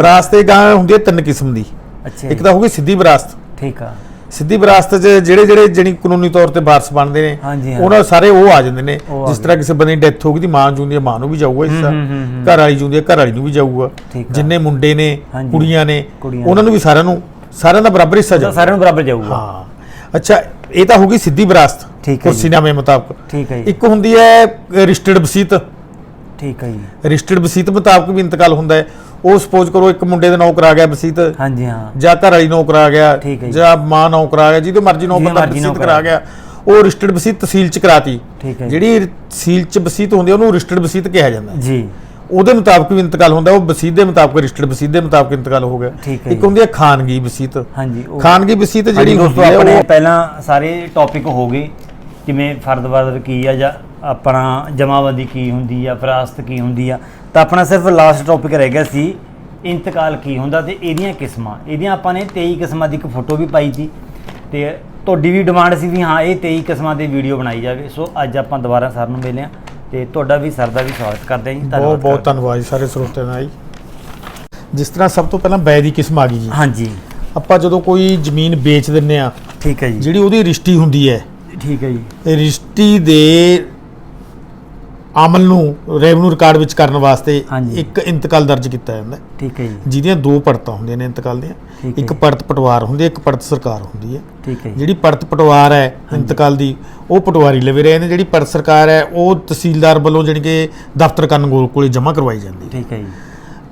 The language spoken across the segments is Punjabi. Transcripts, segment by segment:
ਵਿਰਾਸਤ ਇਹ ਗਾਂ ਹੁੰਦੀ ਹੈ ਤਿੰਨ ਕਿਸਮ ਦੀ। ਅੱਛਾ ਇੱਕ ਤਾਂ ਹੋ ਗਈ ਸਿੱਧੀ ਵਿਰਾਸਤ। ਠੀਕ ਆ। ਸਿੱਧੀ ਵਿਰਾਸਤ 'ਚ ਜਿਹੜੇ ਜਿਹੜੇ ਜਣੀ ਕਾਨੂੰਨੀ ਤੌਰ ਤੇ ਵਾਰਸ ਬਣਦੇ ਨੇ। ਉਹਨਾਂ ਸਾਰੇ ਉਹ ਆ ਜਾਂਦੇ ਨੇ। ਜਿਸ ਤਰ੍ਹਾਂ ਕਿਸੇ ਬੰਦੇ ਦੀ ਡੈਥ ਹੋ ਗਈ ਦੀ ਮਾਂ ਜੂੰਦੀ ਹੈ ਮਾਂ ਨੂੰ ਵੀ ਜਾਊਗਾ ਹਿੱਸਾ। ਘਰ ਵਾਲੀ ਜੂੰਦੀ ਹੈ ਘਰ ਵਾਲੀ ਨੂੰ ਵੀ ਜਾਊਗਾ। ਜਿੰਨੇ ਮੁੰਡੇ ਨੇ। ਕੁੜੀਆਂ ਨੇ ਉਹਨਾਂ ਨੂੰ ਵੀ ਸਾਰਿਆਂ ਨੂੰ ਸਾਰਿਆਂ ਦਾ ਬਰਾਬਰ ਹਿੱਸਾ ਜਾਊਗਾ। ਸਾਰਿਆਂ ਨੂੰ ਬਰਾਬਰ ਜਾਊਗਾ। ਹਾਂ। ਅੱਛਾ ਇਹ ਤਾਂ ਹੋ ਗਈ ਸਿੱਧੀ ਵਿਰਾਸਤ। ਠੀਕ ਹੈ ਮੁਤਾਬਕ। ਠੀਕ ਹੈ ਜੀ। ਇੱਕ ਹੁੰਦੀ ਹੈ ਰਜਿਸਟਰਡ ਵਸੀਤ ਠੀਕ ਹੈ ਜੀ। ਰਜਿਸਟਰਡ ਵਸੀਤ ਮੁਤਾਬਕ ਵੀ ਇੰਤਕਾਲ ਹੁੰਦਾ ਹੈ। ਉਹ ਸਪੋਜ਼ ਕਰੋ ਇੱਕ ਮੁੰਡੇ ਦੇ ਨੌਕਰ ਆ ਗਿਆ ਵਸੀਤ ਹਾਂਜੀ ਹਾਂ। ਜਾਂ ਘਰ ਵਾਲੀ ਨੌਕਰ ਆ ਗਿਆ। ਠੀਕ ਹੈ ਜੀ। ਜਾਂ ਮਾਂ ਨੌਕਰ ਆ ਗਿਆ ਜਿਹਦੇ ਮਰਜ਼ੀ ਨੌਕਰ ਜਿਹਦੇ ਦਾ ਮਰਜ਼ੀ ਵਸੀਤ ਨੌਕਰ ਕਰਾ ਗਿਆ। ਉਹ ਰਜਿਸਟਰਡ ਵਸੀਤ ਤਹਿਸੀਲ ਚ ਕਰਾਤੀ। ਠੀਕ ਹੈ ਜੀ। ਜਿਹੜੀ ਤਹਿਸੀਲ ਚ ਵਸੀਤ ਹੁੰਦੀ ਹੈ ਉਹਨੂੰ ਰਜਿਸਟਰਡ ਵਸੀਤ ਕਿਹਾ ਜਾਂਦਾ ਹੈ। ਜੀ। ਉਹਦੇ ਮੁਤਾਬਕ ਵੀ ਇੰਤਕਾਲ ਹੁੰਦਾ ਉਹ ਵਸੀਤ ਦੇ ਮੁਤਾਬਕ ਰਜਿਸਟਰਡ ਵਸੀਤ ਦੇ ਮੁਤਾਬਕ ਇੰਤਕਾਲ ਹੋ ਗਿਆ। ਠੀਕ ਹੈ ਇੱਕ ਜੀ। ਹੁੰਦੀ ਹੈ ਖਾਨਗੀ ਵਸੀਤ ਹਾਂਜੀ ਉਹ ਖਾਨਗੀ ਵਸੀਤ ਜਿਹੜੀ ਦੋਸਤੋ ਹੁੰਦੀ ਹੈ ਆਪਣੇ ਉਹ ਪਹਿਲਾਂ ਸਾਰੇ ਟੌਪਿਕ ਹੋ ਗਏ। ਜਿਵੇਂ ਫਰਦਵਾਦਰ ਕੀ ਆ ਜਾਂ ਆਪਣਾ ਜਮਾਬੰਦੀ ਕੀ ਹੁੰਦੀ ਆ ਵਿਰਾਸਤ ਕੀ ਹੁੰਦੀ ਆ ਤਾਂ ਆਪਣਾ ਸਿਰਫ ਲਾਸਟ ਟੌਪਿਕ ਰਹਿ ਗਿਆ ਸੀ ਇੰਤਕਾਲ ਕੀ ਹੁੰਦਾ ਤੇ ਇਹਦੀਆਂ ਕਿਸਮਾਂ। ਇਹਦੀਆਂ ਆਪਾਂ ਨੇ 23 ਕਿਸਮਾਂ ਦੀ ਇੱਕ ਫੋਟੋ ਵੀ ਪਾਈ ਸੀ ਤੇ ਤੁਹਾਡੀ ਵੀ ਡਿਮਾਂਡ ਸੀ ਵੀ ਹਾਂ ਇਹ 23 ਕਿਸਮਾਂ ਦੀ ਵੀਡੀਓ ਬਣਾਈ ਜਾਵੇ। ਸੋ ਅੱਜ ਆਪਾਂ ਦੁਬਾਰਾ ਸਰ ਨੂੰ ਮਿਲੇ ਆ ਤੇ ਤੁਹਾਡਾ ਵੀ ਸਰ ਦਾ ਵੀ ਸਵਾਗਤ ਕਰਦੇ ਹਾਂ ਜੀ। ਬਹੁਤ ਬਹੁਤ ਧੰਨਵਾਦ ਜੀ ਸਾਰੇ ਸਰੋਤਿਆਂ ਦਾ ਜੀ। ਜਿਸ ਤਰ੍ਹਾਂ ਸਭ ਤੋਂ ਪਹਿਲਾਂ ਬੈ ਦੀ ਕਿਸਮ ਆ ਗਈ ਜੀ। ਹਾਂਜੀ। ਆਪਾਂ ਜਦੋਂ ਕੋਈ ਜ਼ਮੀਨ ਵੇਚ ਦਿੰਨੇ ਆ ਠੀਕ ਹੈ ਜੀ। ਜਿਹੜੀ ਉਹਦੀ ਰਿਸ਼ਤੀ ਹੁੰਦੀ ਹੈ ਠੀਕ ਹੈ ਜੀ। ਰਿਸ਼ਤੀ ਦੇ ਅਮਲ ਨੂੰ ਰੈਵਨਿਊ ਰਿਕਾਰਡ ਵਿੱਚ ਕਰਨ ਵਾਸਤੇ ਹਾਂਜੀ। ਇੱਕ ਇੰਤਕਾਲ ਦਰਜ ਕੀਤਾ ਜਾਂਦਾ ਹੈ, ਠੀਕ ਹੈ ਜੀ। ਜਿਹਦੀਆਂ ਦੋ ਪੜਤਾਂ ਹੁੰਦੀਆਂ ਨੇ ਇੰਤਕਾਲ ਦੀਆਂ। ਠੀਕ ਹੈ ਇੱਕ। ਪੜਤ ਪਟਵਾਰ ਹੁੰਦੀ ਹੈ ਇੱਕ ਪੜਤ ਸਰਕਾਰ ਹੁੰਦੀ ਹੈ। ਠੀਕ ਹੈ ਜੀ। ਜਿਹੜੀ ਪੜਤ ਪਟਵਾਰ ਹੈ ਇੰਤਕਾਲ ਦੀ ਉਹ ਪਟਵਾਰੀ ਲਵੇ ਰਹੇ ਨੇ। ਜਿਹੜੀ ਪੜਤ ਸਰਕਾਰ ਹੈ ਉਹ ਤਹਿਸੀਲਦਾਰ ਵੱਲੋਂ ਜਾਣੀ ਕਿ ਦਫ਼ਤਰ ਕਾਨੂੰਗੋਲ ਕੋਲੇ ਜਮ੍ਹਾਂ ਕਰਵਾਈ ਜਾਂਦੀ ਹੈ। ਠੀਕ ਹੈ ਜੀ।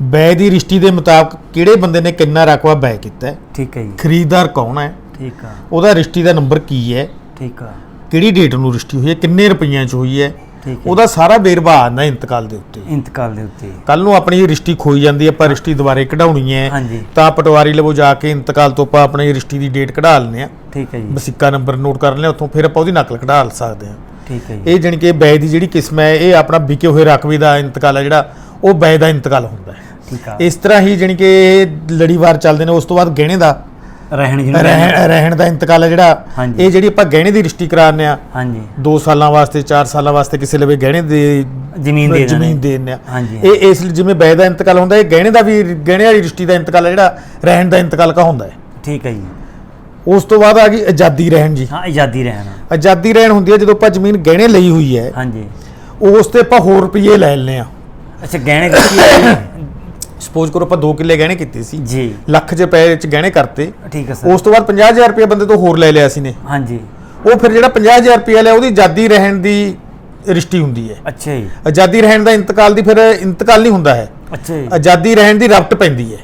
ਬੈ ਦੀ ਰਿਸ਼ਤੀ ਦੇ ਮੁਤਾਬਕ ਕਿਹੜੇ ਬੰਦੇ ਨੇ ਕਿੰਨਾ ਰਕਬਾ ਬੈ ਕੀਤਾ ਹੈ? ਠੀਕ ਹੈ ਜੀ। ਖਰੀਦਦਾਰ ਕੌਣ ਹੈ? ਠੀਕ ਆ। ਉਹਦਾ ਰਿਸ਼ਤੀ ਦਾ ਨੰਬਰ ਕੀ ਹੈ? ਠੀਕ ਆ। ਕਿਹੜੀ ਡੇਟ ਨੂੰ ਰਿਸ਼ਤੀ ਹੋਈ ਹੈ? ਕਿੰਨੇ ਰੁਪਈਆਂ 'ਚ ਹੋਈ ਹੈ? ਉਹਦਾ ਸਾਰਾ ਵੇਰਵਾ ਆਉਂਦਾ ਇੰਤਕਾਲ ਦੇ ਉੱਤੇ। ਇੰਤਕਾਲ ਦੇ ਉੱਤੇ। ਕੱਲ ਨੂੰ ਆਪਣੀ ਰਿਸ਼ਤੀ ਖੋਈ ਜਾਂਦੀ ਹੈ ਆਪਾਂ ਰਿਸ਼ਤੀ ਦੁਬਾਰੇ ਕਢਾਉਣੀ ਹੈ। ਤਾਂ ਪਟਵਾਰੀ ਲਵੋ ਜਾ ਕੇ ਇੰਤਕਾਲ ਤੋਂ ਆਪਾਂ ਆਪਣੀ ਰਿਸ਼ਤੀ ਦੀ ਡੇਟ ਕਢਾ ਲੈਂਦੇ ਆ ਠੀਕ ਹੈ ਜੀ। ਵਸੀਕਾ ਨੰਬਰ ਨੋਟ ਕਰ ਲੈਂਦੇ ਉੱਥੋਂ ਫਿਰ ਆਪਾਂ ਉਹਦੀ ਨਕਲ ਕਢਾ ਲ ਸਕਦੇ ਹਾਂ। ਠੀਕ ਹੈ ਜੀ। ਇਹ ਜਾਣੀ ਕਿ ਬੈ ਦੀ ਜਿਹੜੀ ਕਿਸਮ ਹੈ ਇਹ ਆਪਣਾ ਵਿਕੇ ਹੋਏ ਰਕਬੇ ਦਾ ਇੰਤਕਾਲ ਹੈ ਜਿਹੜਾ ਉਹ ਬੈ ਦਾ ਇੰਤਕਾਲ ਹੁੰਦਾ ਹੈ। ਠੀਕ ਆ। ਇਸ ਤਰ੍ਹਾਂ ਹੀ ਜਾਣੀ ਕਿ ਲੜੀਵਾਰ ਚੱਲਦੇ ਨੇ ਉਸ ਤੋਂ ਬਾਅਦ ਗਹਿਣੇ ਦਾ ਰਹਿਣ ਜਿਹਨੂੰ ਰਹਿਣ ਰਹਿਣ ਦਾ ਇੰਤਕਾਲ ਹੈ ਜਿਹੜਾ। ਹਾਂਜੀ। ਇਹ ਜਿਹੜੀ ਆਪਾਂ ਗਹਿਣੇ ਦੀ ਰਿਸ਼ਤੀ ਕਰਾਉਂਦੇ ਆ ਹਾਂਜੀ। 2 ਸਾਲਾਂ ਵਾਸਤੇ 4 ਸਾਲਾਂ ਵਾਸਤੇ ਕਿਸੇ ਲਵੇ ਗਹਿਣੇ ਦੇ ਜ਼ਮੀਨ ਦੇ ਦੇਣਾ ਜ਼ਮੀਨ ਦੇ ਦਿੰਦੇ ਆ। ਹਾਂਜੀ। ਇਹ ਇਸ ਲਈ ਜਿਵੇਂ ਬੈ ਦਾ ਇੰਤਕਾਲ ਹੁੰਦਾ ਇਹ ਗਹਿਣੇ ਦਾ ਵੀ ਗਹਿਣੇ ਵਾਲੀ ਰਿਸ਼ਤੀ ਦਾ ਇੰਤਕਾਲ ਹੈ ਜਿਹੜਾ ਰਹਿਣ ਦਾ ਇੰਤਕਾਲ ਕਾ ਹੁੰਦਾ ਹੈ। ਠੀਕ ਹੈ ਜੀ। ਉਸ ਤੋਂ ਬਾਅਦ ਆ ਗਈ ਆਜ਼ਾਦੀ ਰਹਿਣ ਜੀ। ਹਾਂ ਆਜ਼ਾਦੀ ਰਹਿਣ। ਆਜ਼ਾਦੀ ਰਹਿਣ ਹੁੰਦੀ ਹੈ ਜਦੋਂ ਆਪਾਂ ਜ਼ਮੀਨ ਗਹਿਣੇ ਲਈ ਹੋਈ ਹੈ। ਹਾਂਜੀ। ਉਸ ਤੇ ਆਪਾਂ ਹੋਰ ਰੁਪਏ ਲੈ ਲੈਂਦੇ ਆ ਅੱਛਾ ਗਹਿਣੇ ਹੈ? ਸਪੋਜ਼ ਕਰੋ ਆਪਾਂ 2 ਕਿੱਲੇ ਗਹਿਣੇ ਕੀਤੇ ਸੀ। ਜੀ। ਲੱਖ ਰੁਪਏ ਚ ਗਹਿਣੇ ਕਰਤੇ। ਠੀਕ ਹੈ ਸਰ। ਉਸ ਤੋਂ ਬਾਅਦ 50000 ਰੁਪਏ ਬੰਦੇ ਤੋਂ ਹੋਰ ਲੈ ਲਿਆ ਸੀ ਨੇ। ਹਾਂਜੀ। ਉਹ ਫਿਰ ਜਿਹੜਾ 50000 ਰੁਪਏ ਲਿਆ ਉਹਦੀ ਆਜ਼ਾਦੀ ਰਹਿਣ ਦੀ ਰਿਸ਼ਤੀ ਹੁੰਦੀ ਹੈ। ਅੱਛਾ ਜੀ। ਆਜ਼ਾਦੀ ਰਹਿਣ ਦਾ ਇੰਤਕਾਲ ਦੀ ਫਿਰ ਇੰਤਕਾਲ ਨਹੀਂ ਹੁੰਦਾ ਹੈ। ਅੱਛਾ ਜੀ। ਆਜ਼ਾਦੀ ਰਹਿਣ ਦੀ ਰਫਟ ਪੈਂਦੀ ਹੈ।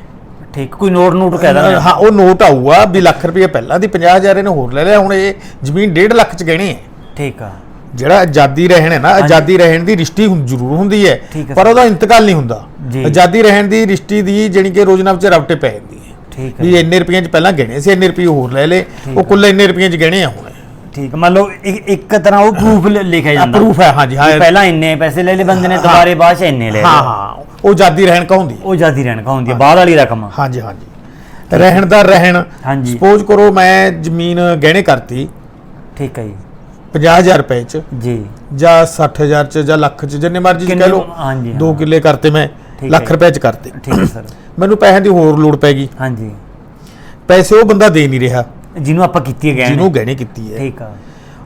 ਠੀਕ ਕੋਈ ਨੋਟ ਨੂਟ ਕਹਿ ਦਿੰਦੇ ਹਾਂ ਉਹ ਨੋਟ ਆਊਗਾ ਵੀ ਲੱਖ ਰੁਪਏ ਪਹਿਲਾਂ ਦੀ 50000 ਇਹਨੇ ਹੋਰ ਲੈ ਲਿਆ ਹੁਣ ਇਹ ਜ਼ਮੀਨ 1.5 ਲੱਖ ਚ ਗਹਿਣੇ ਹੈ। ਠੀਕ ਆ। ਜਿਹੜਾ ਆਜ਼ਾਦੀ ਰਹਿਣ ਹੈ ਨਾ ਆਜ਼ਾਦੀ ਰਹਿਣ ਦੀ ਰਿਸ਼ਤੀ ਹੁੰ- ਜ਼ਰੂਰ ਹੁੰਦੀ ਹੈ ਹੈ ਪਰ ਉਹਦਾ ਇੰਤਕਾਲ ਨਹੀਂ ਹੁੰਦਾ। ਆਜ਼ਾਦੀ ਰਹਿਣ ਦੀ ਰਿਸ਼ਤੀ ਦੀ ਜਾਣੀ ਕਿ ਰੋਜ਼ਨਾ ਵਿੱਚ ਰਫਟੇ ਪੈ ਜਾਂਦੀ ਹੈ। ਠੀਕ ਹੈ। ਵੀ ਇੰਨੇ ਰੁਪਈਆਂ ਚ ਪਹਿਲਾਂ ਗਹਿਣੇ ਸੀ ਇੰਨੇ ਰੁਪਏ ਹੋਰ ਲੈ ਲੇ ਉਹ ਕੁੱਲ ਇੰਨੇ ਰੁਪਈਆਂ ਚ ਗਹਿਣੇ ਆ ਹੁਣ। ਠੀਕ ਮੰਨ ਲਓ ਇੱਕ ਤਰ੍ਹਾਂ ਉਹ ਪ੍ਰੂਫ ਲਿਖਿਆ ਜਾਂਦਾ। ਪ੍ਰੂਫ ਹੈ ਹਾਂਜੀ ਹਾਂ। ਪਹਿਲਾਂ ਇੰਨੇ ਪੈਸੇ ਲੈ ਲਏ ਬੰਦੇ ਨੇ ਦੁਬਾਰੇ ਬਾਅਦ ਚ ਇੰਨੇ ਲੈ ਹਾਂ ਲਏ। ਹਾਂ। ਉਹ ਆਜ਼ਾਦੀ ਰਹਿਣ ਕਹਾਉਂਦੀ ਹੈ। ਉਹ ਆਜ਼ਾਦੀ ਰਹਿਣ ਕਹਾਉਂਦੀ ਹੈ ਬਾਅਦ ਵਾਲੀ ਰਕਮ। ਹਾਂਜੀ ਹਾਂਜੀ। ਰਹਿਣ ਦਾ ਰਹਿਣ। ਸਪੋਜ਼ ਕਰੋ ਮੈਂ ਜ਼ਮੀਨ ਗਹਿਣੇ ਕਰਤੀ। ਠੀਕ ਹੈ ਜੀ। 50000 ਰੁਪਏ ਚ ਜੀ। ਜਾਂ 60000 ਚ ਜਾਂ ਲੱਖ ਚ ਜਿੰਨੇ ਮਰਜ਼ੀ ਕਹਿ ਲਓ ਹਾਂਜੀ। ਦੋ ਕਿੱਲੇ ਕਰਤੇ ਮੈਂ ਲੱਖ। ਰੁਪਏ ਚ ਕਰਤੇ। ਠੀਕ ਹੈ ਸਰ। ਮੈਨੂੰ ਪੈਸਿਆਂ ਦੀ ਹੋਰ ਲੋੜ ਪੈ ਗਈ। ਹਾਂਜੀ। ਪੈਸੇ ਉਹ ਬੰਦਾ ਦੇ ਨਹੀਂ ਰਿਹਾ। ਜਿਹਨੂੰ ਆਪਾਂ ਕੀਤੀ ਹੈ ਗਹਿਣੇ। ਜਿਹਨੂੰ ਗਹਿਣੇ ਕੀਤੀ ਹੈ। ਠੀਕ ਆ।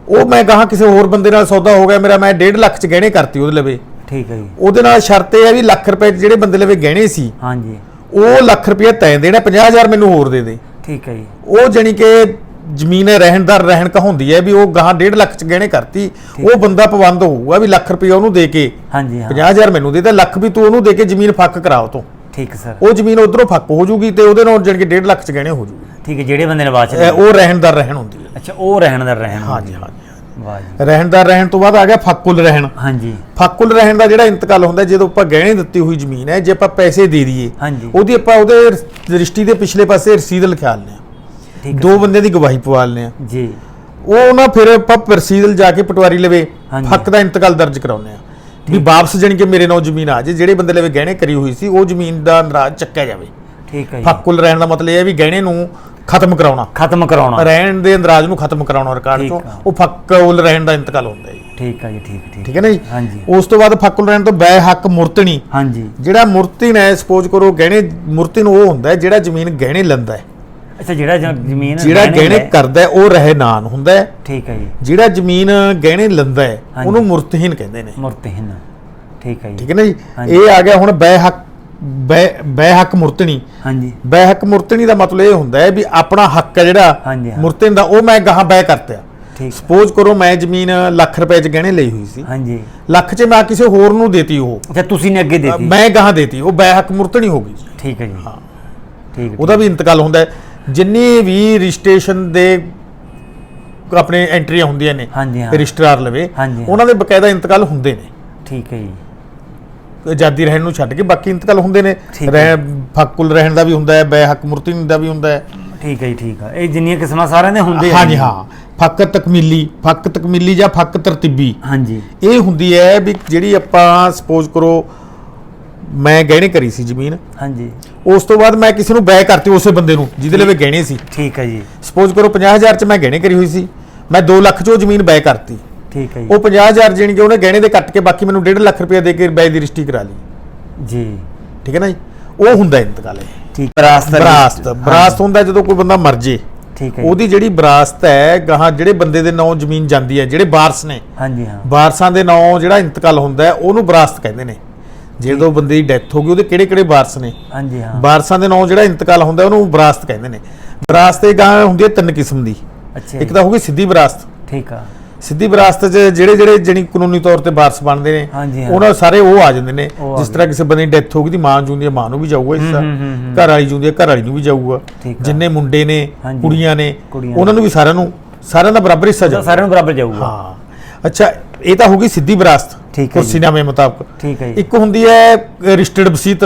ਉਹ ਮੈਂ ਕਹਾ ਕਿਸੇ ਹੋਰ ਬੰਦੇ ਨਾਲ ਸੌਦਾ ਹੋ ਗਿਆ ਮੇਰਾ ਮੈਂ 1.5 ਲੱਖ ਚ ਗਹਿਣੇ ਕਰਤੀ ਉਹਦੇ ਲਵੇ। ਠੀਕ ਹੈ ਜੀ। ਉਹਦੇ ਨਾਲ ਸ਼ਰਤ ਇਹ ਹੈ ਵੀ ਲੱਖ ਰੁਪਏ ਜਿਹੜੇ ਬੰਦੇ ਲਵੇ ਗਹਿਣੇ ਸੀ ਹਾਂਜੀ। ਉਹ ਲੱਖ ਰੁਪਏ ਤੈਂ ਦੇਣਾ 50000 ਮੈਨੂੰ ਹੋਰ ਦੇ ਦੇ। ਠੀਕ ਹੈ ਜੀ। ਉਹ ਜਾਣੀ ਕਿ ਜ਼ਮੀਨ ਰਹਿਣਦਾਰ ਰਹਿਣ ਕਹਾਉਂਦੀ ਹੈ ਵੀ ਉਹ ਗਾਹਾਂ 1.5 ਲੱਖ ਚ ਗਹਿਣੇ ਕਰਤੀ ਉਹ ਬੰਦਾ ਪਾਬੰਦ ਹੋਊਗਾ ਵੀ ਲੱਖ ਰੁਪਏ ਉਹਨੂੰ ਦੇ ਕੇ ਹਾਂਜੀ ਹਾਂ। 50000 ਮੈਨੂੰ ਦੇ ਤੇ ਲੱਖ ਵੀ ਤੂੰ ਉਹਨੂੰ ਦੇ ਕੇ ਜ਼ਮੀਨ ਫੱਕ ਕਰਾਓ ਤੋਂ। ਠੀਕ ਸਰ। ਉਹ ਜ਼ਮੀਨ ਉਧਰੋਂ ਫੱਕ ਹੋ ਜੂਗੀ ਤੇ ਉਹਦੇ ਨਾਲ ਕਿ 1.5 ਲੱਖ ਚ ਗਹਿਣੇ ਹੋ ਜੂਗੀ। ਠੀਕ ਹੈ ਜਿਹੜੇ ਬੰਦੇ ਨੇ ਬਾਅਦ ਚ। ਉਹ ਰਹਿਣਦਾਰ ਰਹਿਣ ਹੁੰਦੀ ਹੈ। ਅੱਛਾ ਉਹ ਰਹਿਣ ਦਾ ਰਹਿਣ ਹਾਂਜੀ ਹਾਂਜੀ। ਵਾਹ ਰਹਿਣਦਾਰ ਰਹਿਣ ਤੋਂ ਬਾਅਦ ਆ ਗਿਆ ਫੱਕੁਲ ਰਹਿਣ। ਹਾਂਜੀ। ਫੱਕੁਲ ਰਹਿਣ ਦਾ ਜਿਹੜਾ ਇੰਤਕਾਲ ਹੁੰਦਾ ਜਦੋਂ ਆਪਾਂ ਗਹਿਣੇ ਦਿੱਤੀ ਹੋਈ ਜ਼ਮੀਨ ਹੈ ਜੇ ਆਪਾਂ ਪੈਸੇ ਦੇ ਦਈਏ ਉਹਦੀ ਆਪਾਂ ਉਹਦੇ ਰਿਸ਼ਤੀ ਦੇ ਪਿਛਲੇ ਪਾਸੇ ਰਸੀਦ ਲਿਖਾ ਲੈਂਦੇ ਦੋ ਬੰਦੇ ਦੀ ਗਵਾਹੀ ਪਵਾ ਲੈਂਦੇ ਹਾਂ। ਜੀ। ਉਹ ਨਾ ਫਿਰ ਆਪਾਂ ਰਸੀਦ ਜਾ ਕੇ ਪਟਵਾਰੀ ਲਵੇ। ਹੱਕ ਦਾ ਇੰਤਕਾਲ ਦਰਜ ਕਰਾਉਂਦੇ ਆ ਵੀ ਵਾਪਸ ਜਾਣੀ ਕਿ ਮੇਰੇ ਨਾਲ ਜ਼ਮੀਨ ਆ ਜੇ ਜਿਹੜੇ ਬੰਦੇ ਲਵੇ ਗਹਿਣੇ ਕਰੀ ਹੋਈ ਸੀ ਉਹ ਜ਼ਮੀਨ ਦਾ ਨਰਾਜ਼ ਚੱਕਿਆ ਜਾਵੇ। ਠੀਕ ਹੈ ਜੀ। ਫੱਕੁਲ ਰਹਿਣ ਦਾ ਮਤਲਬ ਇਹ ਹੈ ਵੀ ਗਹਿਣੇ ਨੂੰ ਖਤਮ ਕਰਾਉਣਾ। ਖਤਮ ਕਰਾਉਣਾ। ਰਹਿਣ ਦੇ ਅੰਦਰਾਜ ਨੂੰ ਖਤਮ ਕਰਾਉਣਾ ਰਿਕਾਰਡ ਆ। ਉਹ ਫੱਕੁਲ ਰਹਿਣ ਦਾ ਇੰਤਕਾਲ ਹੁੰਦਾ ਹੈ ਜੀ। ਠੀਕ ਹੈ ਜੀ ਠੀਕ ਠੀਕ। ਠੀਕ ਹੈ ਨਾ ਜੀ? ਹਾਂਜੀ। ਉਸ ਤੋਂ ਬਾਅਦ ਫੱਕਲ ਰਹਿਣ ਤੋਂ ਬੈ ਹੱਕ ਮੁਰਤਣੀ। ਹਾਂਜੀ। ਜਿਹੜਾ ਮੁਰਤਿਨ ਹੈ ਸਪੋਜ਼ ਕਰੋ ਗਹਿਣੇ ਮੁਰਤਿਨ ਉਹ ਹੁੰਦਾ ਹੈ ਜਿਹੜਾ ਜ਼ਮੀਨ ਗਹਿਣੇ ਲੈਂਦਾ ਹੈ। ਅੱਛਾ ਜਿਹੜਾ ਜ਼ਮੀਨ ਜਿਹੜਾ ਗਹਿਣੇ ਕਰਦਾ ਉਹ ਰਹਿਨਾਨ ਹੁੰਦਾ ਹੈ। ਠੀਕ ਹੈ ਜੀ। ਜਿਹੜਾ ਜ਼ਮੀਨ ਗਹਿਣੇ ਲੈਂਦਾ ਹੈ। ਉਹਨੂੰ ਮੁਰਤਹੀਨ ਕਹਿੰਦੇ ਨੇ। ਮੁਰਤਹਿਨ। ਠੀਕ ਹੈ ਜੀ। ਠੀਕ ਹੈ ਨਾ ਜੀ। ਇਹ ਆ ਗਿਆ ਹੁਣ ਬੈ ਹੱਕ ਬੈ ਬੈ ਹੱਕ ਮੁਰਤਣੀ। ਹਾਂਜੀ। ਬੈ ਹੱਕ ਮੁਰਤਣੀ ਦਾ ਮਤਲਬ ਇਹ ਹੁੰਦਾ ਹੈ ਵੀ ਆਪਣਾ ਹੱਕ ਹੈ ਜਿਹੜਾ। ਮੁਰਤਨ ਦਾ ਉਹ ਮੈਂ ਗਾਹਾਂ ਬੈ ਕਰਤਿਆ। ਠੀਕ ਸਪੋਜ਼ ਕਰੋ ਮੈਂ ਜ਼ਮੀਨ ਲੱਖ ਰੁਪਏ ਚ ਗਹਿਣੇ ਲਈ ਹੋਈ ਸੀ। ਹਾਂਜੀ। ਲੱਖ ਚ ਮੈਂ ਕਿਸੇ ਹੋਰ ਨੂੰ ਦੇਤੀ ਉਹ। ਅੱਛਾ ਤੁਸੀਂ ਨੇ ਅੱਗੇ ਦੇਤੀ। ਮੈਂ ਗਾਹਾਂ ਦੇਤੀ ਉਹ ਬੈ ਹੱਕ ਮੁਰਤਣੀ ਹੋ ਗਈ। ਠੀਕ ਹੈ ਜੀ। ਠੀਕ ਹੈ। ਉਹਦਾ ਵੀ ਇੰਤਕਾਲ ਹੁੰਦਾ ਹੈ। ਜਿੰਨੀ ਵੀ ਰਜਿਸਟ੍ਰੇਸ਼ਨ ਦੇ ਆਪਣੇ ਐਂਟਰੀਆਂ ਹੁੰਦੀਆਂ ਨੇ ਹਾਂਜੀ, ਹਾਂ। ਰਜਿਸਟਰਾਰ ਲਵੇ ਹਾਂਜੀ, ਹਾਂ। ਉਹਨਾਂ ਦੇ ਬਕਾਇਦਾ ਇੰਤਕਾਲ ਹੁੰਦੇ ਨੇ। ਠੀਕ ਹੈ ਜੀ। ਆਜ਼ਾਦੀ ਰਹਿਣ ਨੂੰ ਛੱਡ ਕੇ ਬਾਕੀ ਇੰਤਕਾਲ ਹੁੰਦੇ ਨੇ। ਠੀਕ ਹੈ। ਰਹਿ ਫੱਕੁਲ ਰਹਿਣ ਦਾ ਵੀ ਹੁੰਦਾ ਹੈ ਬੈ ਹੱਕ ਮੁਰਤਨੀ ਦਾ ਵੀ ਹੁੰਦਾ ਹੈ। ਠੀਕ ਹੈ ਜੀ ਠੀਕ ਹੈ। ਇਹ ਜਿੰਨੀਆਂ ਕਿਸਮਾਂ ਸਾਰਿਆਂ ਦੇ ਹੁੰਦੇ ਆ ਹਾਂਜੀ ਜੀ। ਹਾਂ। ਫੱਕ ਤਕਮੀਲੀ ਫੱਕ ਤਕਮੀਲੀ ਜਾਂ ਫੱਕ ਤਰਤੀਬੀ। ਹਾਂਜੀ। ਇਹ ਹੁੰਦੀ ਹੈ ਵੀ ਜਿਹੜੀ ਆਪਾਂ ਸਪੋਜ਼ ਕਰੋ ਮੈਂ ਗਹਿਣੇ ਕਰੀ ਸੀ ਜ਼ਮੀਨ। ਹਾਂਜੀ। ਉਸ ਤੋਂ ਬਾਅਦ ਮੈਂ ਕਿਸੇ ਨੂੰ ਬੈ ਕਰਤੀ ਉਸੇ ਬੰਦੇ ਨੂੰ ਜਿਹਦੇ ਲਈ ਗਹਿਣੇ ਸੀ। ਠੀਕ ਹੈ ਜੀ। ਸਪੋਜ਼ ਕਰੋ 50000 ਚ ਮੈਂ ਗਹਿਣੇ ਕਰੀ ਹੋਈ ਸੀ ਮੈਂ 2 ਲੱਖ ਚ ਜ਼ਮੀਨ ਬੈ ਕਰਤੀ। ਠੀਕ ਹੈ ਉਹ 50000 ਜਾਣੀ ਕਿ ਉਹਨੇ ਗਹਿਣੇ ਦੇ ਕੱਟ ਕੇ ਬਾਕੀ ਮੈਨੂੰ 1.5 ਲੱਖ ਰੁਪਏ ਦੇ ਕੇ ਬੈ ਦੀ ਰਜਿਸਟਰੀ ਕਰਾ ਲਈ। ਜੀ। ਜੀ ਠੀਕ ਹੈ ਨਾ ਜੀ? ਉਹ ਹੁੰਦਾ ਇੰਤਕਾਲ ਇਹ। ਠੀਕ ਬਰਾਸਤ ਰਜਿਸਟਰ। ਬਰਾਸਤ ਹੁੰਦਾ ਜਦੋਂ ਕੋਈ ਬੰਦਾ ਮਰ ਜੇ। ਠੀਕ ਹੈ ਜੀ। ਉਹਦੀ ਜਿਹੜੀ ਬਰਾਸਤ ਹੈ ਗਾਹਾਂ ਜਿਹੜੇ ਬੰਦੇ ਦੇ ਨਾਂ ਜ਼ਮੀਨ ਜਾਂਦੀ ਹੈ ਜਿਹੜੇ ਵਾਰਸ ਨੇ। ਹਾਂਜੀ ਹਾਂ। ਵਾਰਸਾਂ ਦੇ ਨਾਂ ਜਿਹੜਾ ਇੰਤਕਾਲ ਹੁੰਦਾ ਹੈ ਉਹਨੂੰ ਬਰਾਸਤ ਕਹਿੰਦੇ ਨੇ। ਜਦੋਂ ਬੰਦੇ ਦੀ ਡੈਥ ਹੋ ਗਈ ਉਹਦੇ ਕਿਹੜੇ ਕਿਹੜੇ ਵਾਰਸ ਨੇ? ਹਾਂਜੀ ਹਾਂ। ਵਾਰਸਾਂ ਦੇ ਨਾਂ ਜਿਹੜਾ ਇੰਤਕਾਲ ਹੁੰਦਾ ਉਹਨੂੰ ਵਿਰਾਸਤ ਕਹਿੰਦੇ ਨੇ। ਵਿਰਾਸਤ ਇਹ ਗਾਂ ਹੁੰਦੀ ਹੈ ਤਿੰਨ ਕਿਸਮ ਦੀ। ਅੱਛਾ ਇੱਕ ਤਾਂ ਹੋ ਗਈ ਸਿੱਧੀ ਵਿਰਾਸਤ। ਠੀਕ ਆ। ਸਿੱਧੀ ਵਿਰਾਸਤ 'ਚ ਜਿਹੜੇ ਜਿਹੜੇ ਜਣੀ ਕਾਨੂੰਨੀ ਤੌਰ ਤੇ ਵਾਰਸ ਬਣਦੇ ਨੇ। ਉਹਨਾਂ ਸਾਰੇ ਉਹ ਆ ਜਾਂਦੇ ਨੇ। ਜਿਸ ਤਰ੍ਹਾਂ ਕਿਸੇ ਬੰਦੇ ਦੀ ਡੈਥ ਹੋ ਗਈ ਦੀ ਮਾਂ ਜੂੰਦੀ ਹੈ ਮਾਂ ਨੂੰ ਵੀ ਜਾਊਗਾ ਹਿੱਸਾ। ਘਰ ਵਾਲੀ ਜੂੰਦੀ ਹੈ ਘਰ ਵਾਲੀ ਨੂੰ ਵੀ ਜਾਊਗਾ। ਜਿੰਨੇ ਮੁੰਡੇ ਨੇ। ਕੁੜੀਆਂ ਨੇ ਉਹਨਾਂ ਨੂੰ ਵੀ ਸਾਰਿਆਂ ਨੂੰ ਸਾਰਿਆਂ ਦਾ ਬਰਾਬਰ ਹਿੱਸਾ ਜਾਊਗਾ। ਸਾਰਿਆਂ ਨੂੰ ਬਰਾਬਰ ਜਾਊਗਾ। ਹਾਂ। ਅੱਛਾ ਇਹ ਤਾਂ ਹੋ ਗਈ ਸਿੱਧੀ ਵਿਰਾਸਤ। ਠੀਕ ਹੈ ਜੀ। ਕੁਰਸੀਨਾਮੇ ਮੁਤਾਬਕ। ਠੀਕ ਹੈ ਜੀ। ਇੱਕ ਹੁੰਦੀ ਹੈ ਰਜਿਸਟਰਡ ਵਸੀਤ।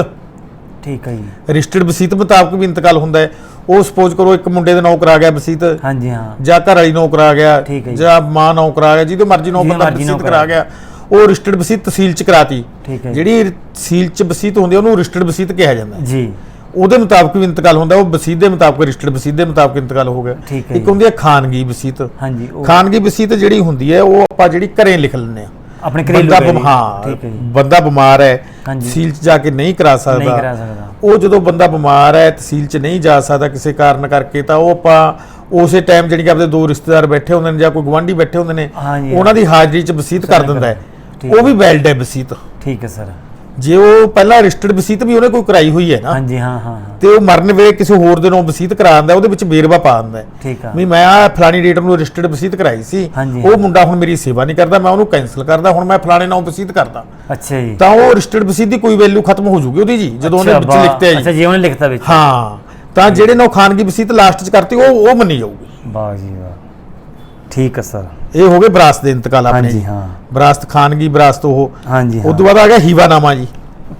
ਠੀਕ ਹੈ ਜੀ। ਰਜਿਸਟਰਡ ਵਸੀਤ ਮੁਤਾਬਕ ਵੀ ਇੰਤਕਾਲ ਹੁੰਦਾ ਹੈ। ਉਹ ਸਪੋਜ਼ ਕਰੋ ਇੱਕ ਮੁੰਡੇ ਦੇ ਨਾਂ ਕਰਾ ਗਿਆ ਵਸੀਤ। ਹਾਂਜੀ ਹਾਂ। ਜਾਂ ਘਰ ਵਾਲੀ ਨੌਕਰ ਆ ਗਿਆ। ਠੀਕ ਹੈ ਜੀ। ਜਾਂ ਮਾਂ ਨੌਕਰ ਆ ਗਿਆ ਜਿਹਦੇ ਮਰਜ਼ੀ ਨੌਕਰ ਜਿਹਦੇ ਮਰਜ਼ੀ ਵਸੀਤ ਕਰਾ ਗਿਆ। ਉਹ ਰਜਿਸਟਰਡ ਵਸੀਤ ਤਹਿਸੀਲ ਚ ਕਰਾਤੀ। ਠੀਕ ਹੈ ਜੀ। ਜਿਹੜੀ ਤਹਿਸੀਲ ਚ ਵਸੀਤ ਹੁੰਦੀ ਉਹਨੂੰ ਰਜਿਸਟਰਡ ਵਸੀਤ ਕਿਹਾ ਜਾਂਦਾ ਹੈ। ਜੀ। ਉਹਦੇ ਮੁਤਾਬਕ ਵੀ ਇੰਤਕਾਲ ਹੁੰਦਾ ਉਹ ਵਸੀਤ ਦੇ ਮੁਤਾਬਕ ਰਜਿਸਟਰਡ ਵਸੀਤ ਦੇ ਮੁਤਾਬਕ ਇੰਤਕਾਲ ਹੋ ਗਿਆ। ਠੀਕ ਹੈ ਇੱਕ ਜੀ। ਹੁੰਦੀ ਹੈ ਖਾਨਗੀ ਵਸੀਤ। ਹਾਂਜੀ ਉਹ ਖਾਨਗੀ ਵਸੀਤ ਜਿਹੜੀ ਹੁੰਦੀ ਹੈ ਉਹ ਆਪਾਂ ਜਿਹੜੀ ਘਰੇ ਲਿਖ ਲੈਂਦੇ ਆ ਆਪਣੇ ਘਰੇਲੂ ਬੰਦਾ ਬਿਮ-। ਹਾਂ ਠੀਕ ਹੈ ਜੀ। ਬੰਦਾ ਬਿਮਾਰ ਹੈ ਹਾਂਜੀ। ਤਹਿਸੀਲ ਚ ਜਾ ਕੇ ਨਹੀਂ ਕਰਾ ਨਹੀਂ ਸਕਦਾ। ਕਰਾ ਸਕਦਾ। ਉਹ ਜਦੋਂ ਬੰਦਾ ਬਿਮਾਰ ਹੈ ਤਹਿਸੀਲ 'ਚ ਨਹੀਂ ਜਾ ਸਕਦਾ ਕਿਸੇ ਕਾਰਨ ਕਰਕੇ ਤਾਂ ਉਹ ਆਪਾਂ ਉਸੇ ਟਾਈਮ ਜਿਹੜੀ ਕਿ ਆਪਣੇ ਦੋ ਰਿਸ਼ਤੇਦਾਰ ਬੈਠੇ ਹੁੰਦੇ ਨੇ ਜਾਂ ਕੋਈ ਗਵਾਂਢੀ ਬੈਠੇ ਹੁੰਦੇ ਨੇ ਹਾਂਜੀ। ਉਹਨਾਂ ਦੀ ਹਾਜ਼ਰੀ 'ਚ ਵਸੀਤ ਕਰ ਦਿੰਦਾ ਹੈ। ਠੀਕ ਉਹ ਵੀ ਵੈਲਿਡ ਹੈ ਵਸੀਤ ਠੀਕ ਹੈ ਸਰ। ਜੇ ਉਹ ਪਹਿਲਾਂ ਰਜਿਸਟਰਡ ਵਸੀਤ ਵੀ ਉਹਨੇ ਕੋਈ ਕਰਾਈ ਹੋਈ ਹੈ ਨਾ ਹਾਂਜੀ ਹਾਂ ਹਾਂ ਹਾਂ। ਤੇ ਉਹ ਮਰਨ ਵੇਲੇ ਕਿਸੇ ਹੋਰ ਦੇ ਨੂੰ ਵਸੀਤ ਕਰਾ ਦਿੰਦਾ ਉਹਦੇ ਵਿੱਚ ਵੇਰਵਾ ਪਾ ਦਿੰਦਾ ਹੈ। ਠੀਕ ਆ। ਵੀ ਮੈਂ ਆ ਫਲਾਣੀ ਡੇਟ ਨੂੰ ਰਜਿਸਟਰਡ ਵਸੀਤ ਕਰਾਈ ਸੀ ਹਾਂਜੀ। ਉਹ ਮੁੰਡਾ ਹੁਣ ਮੇਰੀ ਸੇਵਾ ਨਹੀਂ ਕਰਦਾ ਮੈਂ ਉਹਨੂੰ ਕੈਨਸਲ ਕਰਦਾ ਹੁਣ ਮੈਂ ਫਲਾਣੇ ਨਾਲ ਵਸੀਤ ਕਰਦਾ। ਅੱਛਾ ਜੀ। ਤਾਂ ਉਹ ਰਜਿਸਟਰਡ ਵਸੀਤ ਦੀ ਕੋਈ ਵੈਲਿਊ ਖਤਮ ਹੋ ਜੂਗੀ ਉਹਦੀ ਜੀ ਜਦੋਂ ਉਹਨੇ ਵਿੱਚ ਵਾਹ। ਲਿਖਤੇ ਅੱਛਾ ਜੀ। ਜੀ ਉਹਨੇ ਲਿਖਤਾ ਵਿੱਚ। ਹਾਂ। ਤਾਂ ਜਿਹੜੇ ਨੌ ਖਾਨਗੀ ਵਸੀਤ ਲਾਸਟ 'ਚ ਕਰਤੀ ਉਹ ਉਹ ਮੰਨੀ ਜਾਊਗੀ। ਵਾਹ ਜੀ ਵਾਹ। ਠੀਕ ਹੈ ਸਰ। ਇਹ ਹੋ ਗਏ ਵਿਰਾਸਤ ਦੇ ਇੰਤਕਾਲ ਆਪਣੇ। ਹਾਂਜੀ ਹਾਂ। ਵਿਰਾਸਤ ਖਾਨਗੀ ਵਿਰਾਸਤ ਉਹ। ਹਾਂਜੀ ਉਸ ਹਾਂ। ਤੋਂ ਬਾਅਦ ਆ ਗਿਆ ਹੀਵਾਨਾਮਾ ਜੀ।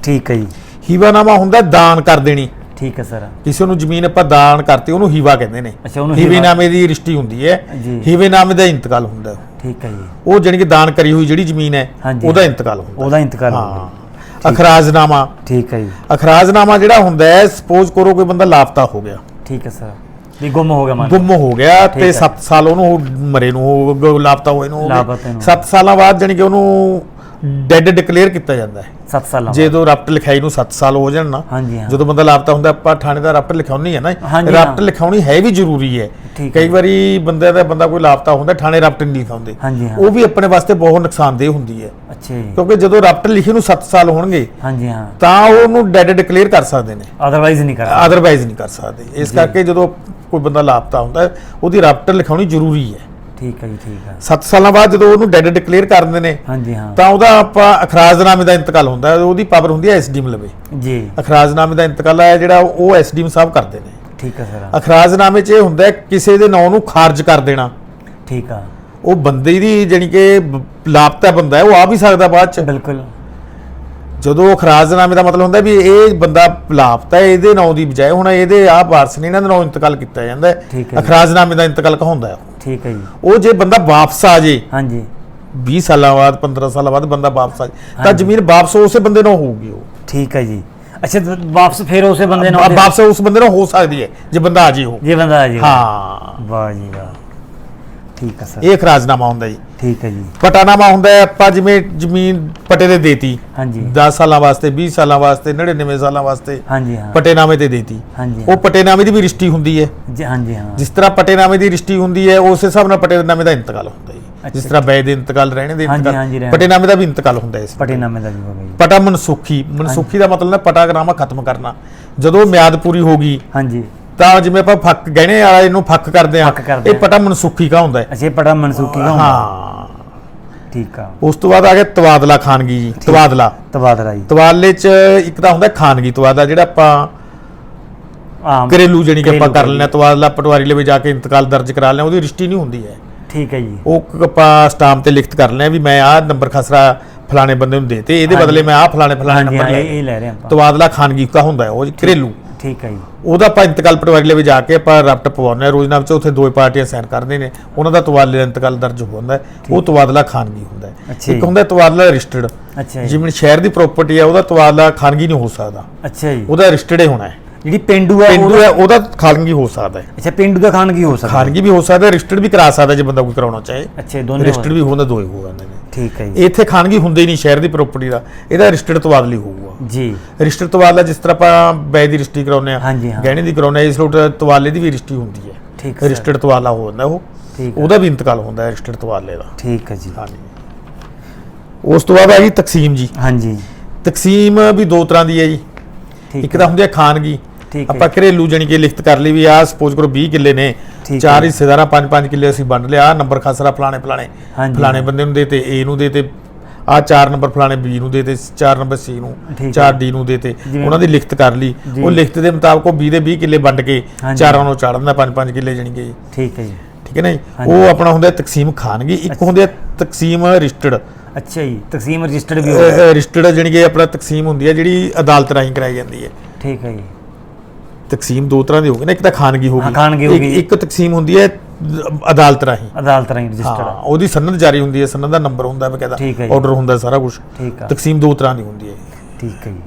ਠੀਕ ਹੈ ਜੀ। ਹੀਵਾਨਾਮਾ ਹੁੰਦਾ ਦਾਨ ਕਰ ਦੇਣੀ। ਠੀਕ ਹੈ ਸਰ। ਕਿਸੇ ਨੂੰ ਜ਼ਮੀਨ ਆਪਾਂ ਦਾਨ ਕਰਤੀ ਉਹਨੂੰ ਹੀਵਾ ਕਹਿੰਦੇ ਨੇ। ਅੱਛਾ, ਉਹਨੂੰ ਹੀਵਾ- ਹੀਵੇਨਾਮੇ ਦੀ ਰਿਸ਼ਤੀ ਹੁੰਦੀ ਹੈ। ਜੀ। ਹੀਵੇਨਾਮੇ ਦਾ ਇੰਤਕਾਲ ਹੁੰਦਾ। ਠੀਕ ਹੈ ਜੀ। ਉਹ ਜਾਣੀ ਕਿ ਦਾਨ ਕਰੀ ਹੋਈ ਜਿਹੜੀ ਜ਼ਮੀਨ ਹੈ। ਉਹਦਾ ਇੰਤਕਾਲ ਹੁੰਦਾ ਉਹਦਾ ਇੰਤਕਾਲ ਹੋ। ਹਾਂ। ਗਿਆ ਅਖਰਾਜਨਾਮਾ। ਠੀਕ ਹੈ ਜੀ। ਅਖਰਾਜਨਾਮਾ ਜਿਹੜਾ ਹੁੰਦਾ ਹੈ ਸਪੋਜ਼ ਕਰੋ ਕੋਈ ਬੰਦਾ ਲਾਪਤਾ ਹੋ ਗਿਆ। ਠੀਕ ਹੈ ਸਰ। ਵੀ ਗੁੰਮ ਹੋ ਗਿਆ ਮਨ ਗੁੰਮ ਹੋ ਗਿਆ ਤੇ ਹੈ। 7 ਸਾਲ ਉਹਨੂੰ ਮਰੇ ਨੂੰ ਲਾਪਤਾ ਹੋਏ ਨੂੰ ਲਾਪਤਾ ਨੂੰ। 7 ਸਾਲਾਂ ਬਾਅਦ ਜਾਣੀ ਕਿ ਉਹਨੂੰ ਡੈੱਡ ਡਿਕਲੇਅਰ ਕੀਤਾ ਜਾਂਦਾ ਹੈ। 7 ਸਾਲਾਂ ਜਦੋਂ ਰਪਟ ਲਿਖਾਈ ਨੂੰ 7 ਸਾਲ ਹੋ ਜਾਣ ਨਾ ਹਾਂਜੀ ਹਾਂ। ਜਦੋਂ ਬੰਦਾ ਲਾਪਤਾ ਹੁੰਦਾ ਆਪਾਂ ਥਾਣੇ ਦਾ ਰਪਟ ਲਿਖਾਉਣੀ ਹੈ ਨਾ ਰਪਟ। ਲਿਖਾਉਣੀ ਹੈ ਵੀ ਜ਼ਰੂਰੀ ਹੈ। ਕਈ। ਵਾਰੀ ਬੰਦੇ ਦਾ ਬੰਦਾ ਕੋਈ ਲਾਪਤਾ ਹੁੰਦਾ ਥਾਣੇ ਰਪਟ ਨਹੀਂ ਲਿਖਾਉਂਦੇ। ਉਹ ਵੀ ਆਪਣੇ ਵਾਸਤੇ ਬਹੁਤ ਨੁਕਸਾਨਦੇਹ ਹੁੰਦੀ ਹੈ। ਅੱਛਾ ਜੀ। ਕਿਉਂਕਿ ਜਦੋਂ ਰਪਟ ਲਿਖੇ ਨੂੰ 7 ਸਾਲ ਹੋਣਗੇ ਹਾਂਜੀ ਹਾਂ। ਤਾਂ ਉਹਨੂੰ ਡੈੱਡ ਡਿਕਲੇਅਰ ਕਰ ਸਕਦੇ ਨੇ। ਅਦਰਵਾਈਜ਼ ਨਹੀਂ ਕਰ ਅਦਰਵਾਈਜ਼ ਨਹੀਂ ਕਰ ਸਕਦੇ। ਇਸ ਕਰਕੇ ਜਦੋਂ ਕੋਈ ਬੰਦਾ ਲਾਪਤਾ ਹੁੰਦਾ ਉਹਦੀ ਰਪਟ ਲਿਖਾਉਣੀ ਜ਼ਰੂਰੀ ਹੈ। ਠੀਕ ਹੈ ਜੀ ਠੀਕ ਹੈ। 7 ਸਾਲਾਂ ਬਾਅਦ ਜਦੋਂ ਉਹਨੂੰ ਡੈੱਡ ਡਿਕਲੇਅਰ ਕਰ ਦਿੰਦੇ ਨੇ ਹਾਂਜੀ ਹਾਂ। ਤਾਂ ਉਹਦਾ ਆਪਾਂ ਅਖਰਾਜਨਾਮੇ ਦਾ ਇੰਤਕਾਲ ਹੁੰਦਾ ਉਹਦੀ ਪਾਵਰ ਹੁੰਦੀ ਹੈ ਐਸਡੀਐਮ ਲਵੇ। ਜੀ। ਅਖਰਾਜਨਾਮੇ ਦਾ ਇੰਤਕਾਲ ਹੈ ਜਿਹੜਾ ਉਹ ਐਸਡੀਐਮ ਸਾਹਿਬ ਕਰਦੇ ਨੇ। ਠੀਕ ਹੈ ਸਰ। ਅਖਰਾਜਨਾਮੇ 'ਚ ਇਹ ਹੁੰਦਾ ਕਿਸੇ ਦੇ ਨਾਂ ਨੂੰ ਖਾਰਜ ਕਰ ਦੇਣਾ। ਠੀਕ ਆ। ਉਹ ਬੰਦੇ ਦੀ ਜਾਣੀ ਕਿ ਲਾਪਤਾ ਬੰਦਾ ਹੈ ਉਹ ਆ ਵੀ ਸਕਦਾ ਬਾਅਦ 'ਚ। ਬਿਲਕੁਲ। ਜਦੋਂ ਅਖਰਾਜਨਾਮੇ ਦਾ ਮਤਲਬ ਹੁੰਦਾ ਵੀ ਇਹ ਬੰਦਾ ਲਾਪਤਾ ਹੈ ਇਹਦੇ ਨਾਂ ਦੀ ਬਜਾਏ ਹੁਣ ਇਹਦੇ ਆਹ ਵਾਰਸ ਨੇ ਇਹਨਾਂ ਦੇ ਨਾਂ ਇੰਤਕਾਲ ਕੀਤਾ ਜਾਂਦਾ ਹੈ। ਹੈ। ਅਖਰਾਜਨਾਮੇ ਦਾ ਇੰਤਕਾਲ ਕਹਾਉਂਦਾ ਹੈ ਠੀਕ ਹੈ ਜੀ। ਉਹ ਜੇ ਬੰਦਾ ਵਾਪਸ ਆ ਜੇ ਹਾਂਜੀ। 20 ਸਾਲਾਂ ਬਾਅਦ 15 ਸਾਲਾਂ ਬਾਅਦ ਬੰਦਾ ਵਾਪਸ ਆ ਜੇ ਤਾਂ। ਜ਼ਮੀਨ ਵਾਪਸ ਉਸੇ ਬੰਦੇ ਨਾਲ ਹੋਊਗੀ ਉਹ। ਠੀਕ ਹੈ ਜੀ। ਅੱਛਾ ਵਾਪਸ ਫਿਰ ਉਸੇ ਬੰਦੇ ਨਾਲ ਵਾਪਸ ਉਸ ਬੰਦੇ ਨਾਲ ਹੋ ਸਕਦੀ ਹੈ ਜੇ ਬੰਦਾ ਆ ਜੇ ਉਹ। ਜੇ ਬੰਦਾ ਆ ਜੀ ਹਾਂ। ਵਾਹ ਜੀ ਵਾਹ। ਠੀਕ ਹੈ ਸਰ। ਇਹ ਖਰਾਜਨਾਮਾ ਹੁੰਦਾ ਜੀ। ਠੀਕ ਹੈ ਜੀ। ਪਟਾਨਾਮਾ ਹੁੰਦਾ ਹੈ ਆਪਾਂ ਜਿਵੇਂ ਜ਼ਮੀਨ ਪਟੇ ਦੇ ਦੇਤੀ। ਹਾਂਜੀ। 10 ਸਾਲਾਂ ਵਾਸਤੇ 20 ਸਾਲਾਂ ਵਾਸਤੇ 99 ਸਾਲਾਂ ਵਾਸਤੇ ਹਾਂਜੀ ਹਾਂ। ਪਟੇਨਾਮੇ ਤੇ ਦੇਤੀ। ਹਾਂਜੀ ਉਹ ਪਟੇਨਾਮੇ ਦੀ ਵੀ ਰਿਸ਼ਤੀ ਹੁੰਦੀ ਹੈ। ਜੀ ਹਾਂਜੀ ਹਾਂ। ਜਿਸ ਤਰ੍ਹਾਂ ਪਟੇਨਾਮੇ ਦੀ ਰਿਸ਼ਤੀ ਹੁੰਦੀ ਹੈ ਉਸ ਹਿਸਾਬ ਨਾਲ ਪਟੇਨਾਮੇ ਦਾ ਇੰਤਕਾਲ ਹੁੰਦਾ ਹੈ। ਜਿਸ। ਤਰ੍ਹਾਂ ਬੈ ਦੇ ਇੰਤਕਾਲ ਰਹਿਣੇ ਦੇ ਇੰਤਕਾਲ। ਪਟੇਨਾਮੇ ਦਾ ਵੀ ਇੰਤਕਾਲ ਹੁੰਦਾ ਹੈ ਇਸ ਪਟੇਨਾਮੇ ਦਾ ਵੀ ਹੋ ਗਿਆ ਜੀ। ਪਟਾ ਮਨਸੁਖੀ। ਮਨਸੁਖੀ ਦਾ ਮਤਲਬ ਹੈ ਪਟਾਗਰਾਮਾ ਖਤਮ ਕਰਨਾ। ਜਦੋਂ ਮਿਆਦ ਪੂਰੀ ਹੋ ਗਈ ਹਾਂਜੀ। ਤਾਂ ਜਿਵੇਂ ਆਪਾਂ ਫੱਕ ਗਹਿਣੇ ਵਾਲਾ ਇਹਨੂੰ ਫੱਕ ਕਰਦੇ ਆ ਫੱਕ ਕਰਦੇ ਇਹ। ਪਟਾ ਮਨਸੁਖੀ ਕਾ ਹੁੰਦਾ ਹੈ। ਅੱਛਾ ਇਹ ਪੜਾ ਮਨਸੂਖੀ ਦਾ ਹੁੰਦਾ ਹਾਂ। ਠੀਕ ਆ। ਉਸ ਤੋਂ ਬਾਅਦ ਆ ਗਿਆ ਤਵਾਦਲਾ ਖਾਨਗੀ ਜੀ ਤਵਾਦਲਾ। ਤਬਾਦਲਾ ਜੀ। ਤਵਾਦਲੇ ਚ ਇੱਕ ਤਾਂ ਹੁੰਦਾ ਖਾਨਗੀ ਤਵਾਦਲਾ ਜਿਹੜਾ ਆਪਾਂ ਆਮ ਘਰੇਲੂ ਜਣੀ ਕਿ ਆਪਾਂ ਘਰੇਲੂ ਕਰ ਲੈਣਾ ਤਵਾਦਲਾ ਪਟਵਾਰੀ ਲਵੇ ਜਾ ਕੇ ਇੰਤਕਾਲ ਦਰਜ ਕਰਾ ਲੈਣਾ ਉਹਦੀ ਰਿਸ਼ਤੀ ਨਹੀਂ ਹੁੰਦੀ ਹੈ। ਠੀਕ ਹੈ ਜੀ। ਉਹ ਕ- ਆਪਾਂ ਸਟਾਮ ਤੇ ਲਿਖਤ ਕਰ ਲੈਣਾ ਵੀ ਮੈਂ ਆਹ ਨੰਬਰ ਖਸਰਾ ਫਲਾਣੇ ਬੰਦੇ ਨੂੰ ਦੇਤੇ ਇਹਦੇ। ਬਦਲੇ ਮੈਂ ਆਹ ਫਲਾਣੇ ਫਲਾਣੇ ਹਾਂਜੀ ਹਾਂ ਨੰਬਰ ਇਹ ਲੈ ਰਹੇ ਆਪਾਂ। ਤਵਾਦਲਾ ਖਾਨਗੀ ਦਾ ਹੁੰਦਾ ਹੈ ਉਹ ਜੀ ਘਰੇਲੂ। ਠੀਕ ਹੈ ਜੀ। ਉਹਦਾ ਆਪਾਂ ਇੰਤਕਾਲ ਪਟਵਾਰੀ ਲਵੇ ਜਾ ਕੇ ਆਪਾਂ ਰਪਟ ਪਵਾਉਂਦੇ ਹਾਂ। ਰੋਜ਼ਨਾਮੇ 'ਚ ਉੱਥੇ ਦੋ ਪਾਰਟੀਆਂ ਸਾਈਨ ਕਰਦੇ ਨੇ। ਉਹਨਾਂ ਦਾ ਤਵਾਦਲੇ ਇੰਤਕਾਲ ਦਰਜ ਹੋ। ਜਾਂਦਾ ਹੈ ਉਹ ਤਵਾਦਲਾ ਖਾਨਗੀ ਹੁੰਦਾ ਹੈ। ਇੱਕ। ਹੁੰਦਾ ਤਵਾਦਲਾ ਰਜਿਸਟਰਡ ਅੱਛਾ ਜਿਵੇਂ ਸ਼ਹਿਰ ਦੀ ਪ੍ਰਾਪਰਟੀ ਹੈ ਉਹਦਾ ਤਵਾਦਲਾ ਖਾਨਗੀ ਨਹੀਂ ਹੋ ਸਕਦਾ। ਅੱਛਾ ਜੀ। ਉਹਦਾ ਰਜਿਸਟਰਡ ਹੀ ਹੋਣਾ ਹੈ। ਜਿਹੜੀ ਪਿੰਡੂ ਆ ਪਿੰਡੂ ਹੈ ਉਹਦਾ ਖਾਨਗੀ ਹੋ ਸਕਦਾ ਹੈ। ਅੱਛਾ ਪਿੰਡੂ ਦਾ ਖਾਨਗੀ ਹੋ ਸਕਦਾ ਖਾਨਗੀ ਵੀ ਹੋ ਸਕਦਾ ਰਜਿਸਟਰਡ ਵੀ ਕਰਾ ਸਕਦਾ ਜੇ ਬੰਦਾ ਕੋਈ ਕਰਾਉਣਾ ਚਾਹੇ। ਅੱਛਾ ਦੋਨੇ ਰਜਿਸਟਰਡ ਵੀ ਹੁੰਦਾ ਦੋਏ ਹੋ ਜਾਂਦੇ ਠੀਕ ਹੈ ਜੀ। ਇੱਥੇ ਖਾਨਗੀ ਹੁੰਦੇ ਹੀ ਨਹੀਂ ਸ਼ਹਿਰ ਦੀ ਪ੍ਰਾਪਰਟੀ ਦਾ। ਇਹਦਾ ਰਜਿਸਟਰਡ ਤਬਾਦਲੀ ਹੋਊਗਾ। ਜੀ। ਰਜਿਸਟਰਡ ਤਬਾਦਲਾ ਜਿਸ ਤਰ੍ਹਾਂ ਆਪਾਂ ਬੈ ਦੀ ਰਜਿਸਟਰੀ ਕਰਾਉਂਦੇ ਆ। ਗਹਿਣੇ ਦੀ ਕਰਾਉਂਦੇ ਆ ਇਸ ਲੋਟ ਤਬਾਦਲੇ ਦੀ ਵੀ ਰਜਿਸਟਰੀ ਹੁੰਦੀ ਹੈ। ਠੀਕ ਰਜਿਸਟਰਡ ਤਬਾਦਲਾ ਹੋ ਜਾਂਦਾ ਉਹ। ਉਹਦਾ ਵੀ ਇੰਤਕਾਲ ਹੁੰਦਾ ਹੈ ਰਜਿਸਟਰਡ ਤਬਾਦਲੇ ਦਾ। ਠੀਕ ਹੈ ਜੀ। ਹਾਂਜੀ। ਉਸ ਤੋਂ ਬਾਅਦ ਆ ਜੀ ਤਕਸੀਮ ਜੀ। ਹਾਂਜੀ। ਤਕਸੀਮ ਵੀ ਦੋ ਤਰ੍ਹਾਂ ਦੀ ਹੈ ਜੀ। ਇੱਕ ਤਾਂ ਹੁੰਦੀ ਹੈ ਖਾਨਗੀ ਆਪਾਂ ਘਰੇਲੂ ਜਾਣੀ ਕਿ ਲਿਖਤ ਕਰ ਲਈ ਵੀ ਆ ਸਪੋਜ਼ ਕਰੋ 20 ਕਿੱਲੇ ਨੇ ਚਾਰ। ਹਿੱਸੇਦਾਰਾਂ ਪੰਜ ਪੰਜ ਕਿੱਲੇ ਅਸੀਂ ਵੰਡ ਲਿਆ ਨੰਬਰ ਖਸਰਾ ਫਲਾਣੇ ਫਲਾਣੇ। ਫਲਾਣੇ ਬੰਦੇ ਨੂੰ ਦੇਤੇ ਏ ਨੂੰ ਦੇਤੇ ਆ ਚਾਰ ਨੰਬਰ ਫਲਾਣੇ ਬੀ ਨੂੰ ਦੇਤੇ ਚਾਰ ਨੰਬਰ ਸੀ ਨੂੰ। ਚਾਰ ਡੀ ਨੂੰ ਦੇਤੇ ਜਿਵੇਂ- ਉਹਨਾਂ ਦੀ ਲਿਖਤ ਕਰ ਲਈ। ਉਹ ਲਿਖਤ ਦੇ ਮੁਤਾਬਕ ਉਹ 20 ਦੇ 20 ਕਿੱਲੇ ਵੰਡ ਕੇ। ਚਾਰਾਂ ਨੂੰ ਚਾੜਨ ਦਾ ਪੰਜ ਪੰਜ ਕਿੱਲੇ ਜਾਣੀ ਕਿ ਠੀਕ ਹੈ ਜੀ ਠੀਕ ਹੈ ਨਾ ਜੀ। ਉਹ ਆਪਣਾ ਹੁੰਦਾ ਤਕਸੀਮ ਖਾਨਗੀ ਇੱਕ ਹੁੰਦੀ ਹੈ ਤਕਸੀਮ ਰਜਿਸਟਰਡ ਅੱਛਾ ਜੀ ਤਕਸੀਮ ਰਜਿਸਟਰਡ ਵੀ ਹੋ ਗਿਆ ਰਜਿਸਟਰਡ ਜਾਣੀ ਕਿ ਆਪਣਾ ਤਕਸੀਮ ਹੁੰਦੀ ਹੈ ਜਿਹੜੀ ਅਦਾਲਤ ਰਾਹੀਂ ਕਰਾਈ ਜਾਂਦੀ ਹੈ ਠੀਕ ਹੈ ਜੀ ਤਕਸੀਮ ਦੋ ਤਰ੍ਹਾਂ ਦੀ ਹੋਗੀ ਨਾ ਇੱਕ ਤਾਂ ਖਾਨਗੀ ਹੋਗੀ ਹਾਂ, ਖਾਨਗੀ ਹੋ ਇੱਕ- ਤਕਸੀਮ ਹੁੰਦੀ ਹੈ ਅਦਾਲਤ ਰਾਹੀਂ। ਅਦਾਲਤ ਰਾਹੀਂ ਹਾਂ। ਰਜਿਸਟਰਡ ਉਹਦੀ ਸਨਦ ਜਾਰੀ ਹੁੰਦੀ ਹੈ ਸਨਦ ਦਾ ਨੰਬਰ ਹੁੰਦਾ ਹੈ ਹੈ ਜੀ। ਆਰਡਰ ਹੁੰਦਾ ਹੈ ਸਾਰਾ ਕੁਝ ਤਕਸੀਮ ਦੋ ਤਰ੍ਹਾਂ ਦੀ ਹੁੰਦੀ ਹੈ ਠੀਕ ਹੈ ਜੀ।